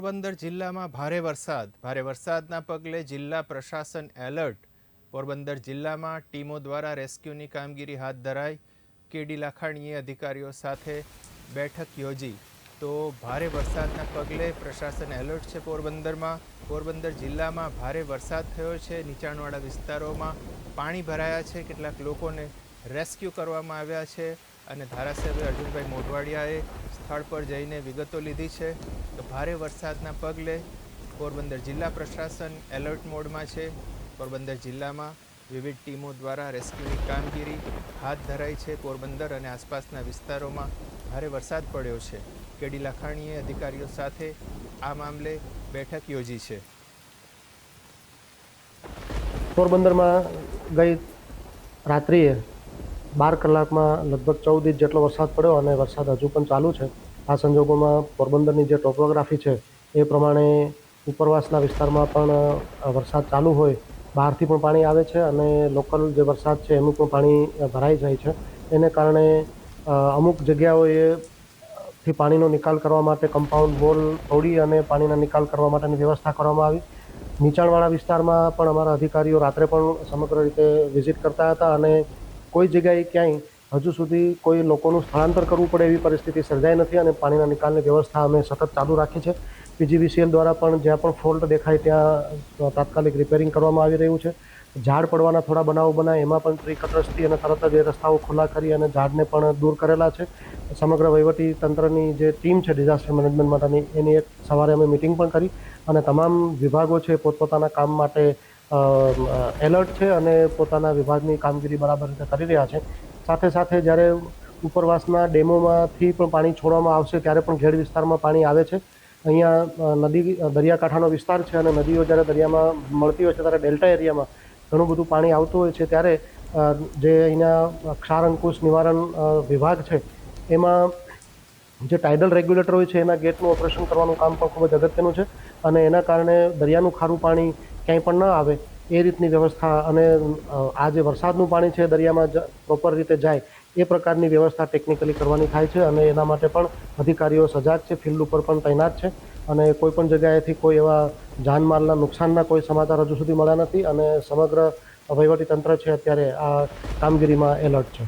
પોરબંદર જિલ્લામાં ભારે વરસાદ. ભારે વરસાદના પગલે જિલ્લા પ્રશાસન એલર્ટ. પોરબંદર જિલ્લામાં ટીમો દ્વારા રેસ્ક્યુની કામગીરી હાથ ધરાઈ. કેડી લાખાણીએ અધિકારીઓ સાથે બેઠક યોજી. તો ભારે વરસાદના પગલે પ્રશાસન એલર્ટ છે પોરબંદરમાં. પોરબંદર જિલ્લામાં ભારે વરસાદ થયો છે. નીચાણવાળા વિસ્તારોમાં પાણી ભરાયા છે. કેટલાક લોકોને રેસ્ક્યુ કરવામાં આવ્યા છે. અને ધારાસભ્ય અર્જુનભાઈ મોઢવાડિયાએ સ્થળ પર જઈને વિગતો લીધી છે. તો ભારે વરસાદના પગલે પોરબંદર જિલ્લા પ્રશાસન એલર્ટ મોડમાં છે. પોરબંદર જિલ્લામાં વિવિધ ટીમો દ્વારા રેસ્ક્યુની કામગીરી હાથ ધરાઈ છે. પોરબંદર અને આસપાસના વિસ્તારોમાં ભારે વરસાદ પડ્યો છે. કેડી લાખાણીએ અધિકારીઓ સાથે આ મામલે બેઠક યોજી છે. પોરબંદરમાં ગઈ રાત્રિએ બાર કલાકમાં લગભગ ચૌદ ઇંચ જેટલો વરસાદ પડ્યો અને વરસાદ હજુ પણ ચાલુ છે. આ સંજોગોમાં પોરબંદરની જે ટોપોગ્રાફી છે, એ પ્રમાણે ઉપરવાસના વિસ્તારમાં પણ વરસાદ ચાલુ હોય, બહારથી પણ પાણી આવે છે અને લોકલ જે વરસાદ છે, એનું પણ પાણી ભરાઈ જાય છે. એને કારણે અમુક જગ્યાઓએ, થી પાણીનો નિકાલ કરવા માટે કમ્પાઉન્ડ વોલ તોડી અને પાણીના નિકાલ કરવા માટેની વ્યવસ્થા કરવામાં આવી. નીચાણવાળા વિસ્તારમાં પણ અમારા અધિકારીઓ રાત્રે પણ સમગ્ર રીતે વિઝિટ કરતા હતા અને કોઈ જગ્યાએ ક્યાંય હજુ સુધી કોઈ લોકોનું સ્થળાંતર કરવું પડે એવી પરિસ્થિતિ સર્જાઈ નથી અને પાણીના નિકાલની વ્યવસ્થા અમે સતત ચાલુ રાખી છે. પીજીવીસીએલ દ્વારા પણ જ્યાં પણ ફોલ્ટ દેખાય ત્યાં તાત્કાલિક રિપેરિંગ કરવામાં આવી રહ્યું છે. ઝાડ પડવાના થોડા બનાવો બનાવે એમાં પણ ટ્રી અને તરત જ એ રસ્તાઓ ખુલ્લા કરી અને ઝાડને પણ દૂર કરેલા છે. સમગ્ર વહીવટી તંત્રની જે ટીમ છે ડિઝાસ્ટર મેનેજમેન્ટ માટેની, એની એક સવારે અમે મિટિંગ પણ કરી અને તમામ વિભાગો છે પોતપોતાના કામ માટે એલર્ટ છે અને પોતાના વિભાગની કામગીરી બરાબર રીતે કરી રહ્યા છે. સાથે સાથે જ્યારે ઉપરવાસના ડેમોમાંથી પણ પાણી છોડવામાં આવશે ત્યારે પણ ઘેડ વિસ્તારમાં પાણી આવે છે. અહીંયા નદી દરિયાકાંઠાનો વિસ્તાર છે અને નદીઓ જ્યારે દરિયામાં મળતી હોય છે ત્યારે ડેલ્ટા એરિયામાં ઘણું બધું પાણી આવતું હોય છે ત્યારે જે અહીંના ક્ષાર અંકુશ નિવારણ વિભાગ છે, એમાં જે ટાઇડલ રેગ્યુલેટર હોય છે, એના ગેટનું ઓપરેશન કરવાનું કામ પણ ખૂબ જ અગત્યનું છે અને એના કારણે દરિયાનું ખારું પાણી ક્યાંય પણ ન આવે, એ રીતની વ્યવસ્થા અને આ જે વરસાદનું પાણી છે દરિયામાં પ્રોપર રીતે જાય, એ પ્રકારની વ્યવસ્થા ટેકનિકલી કરવાની થાય છે અને એના માટે પણ અધિકારીઓ સજાગ છે ફિલ્ડ ઉપર પણ તૈનાત છે અને કોઈ પણ જગ્યાએથી કોઈ એવા જાનમાલના નુકસાનના કોઈ સમાચાર હજુ સુધી મળ્યા નથી અને સમગ્ર વહીવટી તંત્ર છે અત્યારે આ કામગીરીમાં એલર્ટ છે.